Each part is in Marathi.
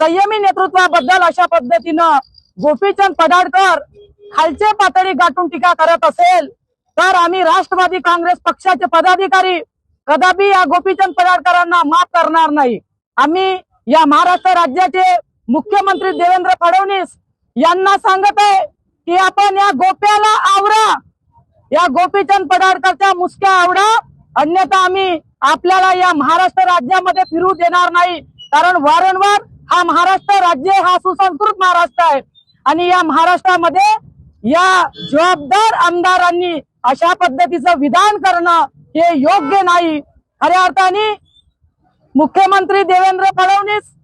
संयमी नेतृत्वाबद्दल अशा पद्धतीनं गोपीचंद पडाडकर खालचे पातळी गाठून टीका करत असेल तर आम्ही राष्ट्रवादी काँग्रेस पक्षाचे पदाधिकारी कदापि या गोपीचंद पडाडकरांना माफ करणार नाही. आम्ही या महाराष्ट्र राज्याचे मुख्यमंत्री देवेंद्र फडणवीस यांना सांगत आहे की आपण या गोप्याला आवरा. या गोपीचंद पडाडकरच्या मुसक्या आवडा अन्यथा आम्ही आपल्याला या महाराष्ट्र राज्यामध्ये फिरू देणार नाही. कारण वारंवार हा महाराष्ट्र राज्य हा सुसंस्कृत महाराष्ट्र आहे. आणि या महाराष्ट्रामध्ये या जबाबदार आमदारांनी अशा पद्धतीचं विधान करणं हे योग्य नाही. खऱ्या अर्थाने मुख्यमंत्री देवेंद्र फडणवीस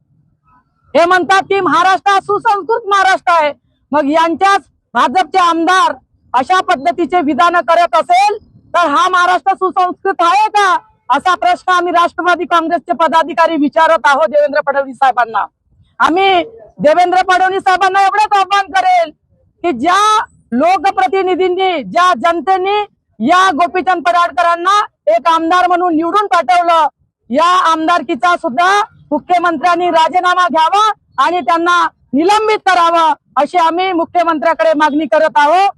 हे म्हणतात की महाराष्ट्र सुसंस्कृत महाराष्ट्र आहे. मग यांच्याच भाजपचे आमदार अशा पद्धतीचे विधान करत असेल तर हा महाराष्ट्र सुसंस्कृत आहे का? असा प्रश्न आम्ही राष्ट्रवादी काँग्रेसचे पदाधिकारी विचारत आहोत देवेंद्र फडणवीस साहेबांना. आम्ही देवेंद्र फडणवीस साहेबांना एवढंच आव्हान करेल की ज्या लोकप्रतिनिधींनी ज्या जनतेने या गोपीचंद पराडकरांना एक आमदार म्हणून निवडून पाठवलं या आमदारकीचा सुद्धा मुख्यमंत्र्यांनी राजीनामा घ्यावा आणि त्यांना निलंबित करावं अशी आम्ही मुख्यमंत्र्याकडे मागणी करत आहोत.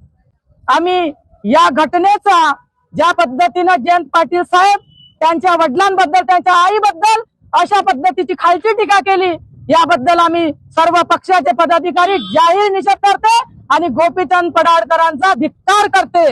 आम्ही या घटनेचा ज्या पद्धतीनं जयंत पाटील साहेब त्यांच्या वडिलांबद्दल त्यांच्या आईबद्दल अशा पद्धतीची खालची टीका केली. याबद्दल आम्ही सर्व पक्षाचे पदाधिकारी जाहीर निषेध करते आणि गोपीचंद पडाडकरांचा धिक्कार करते.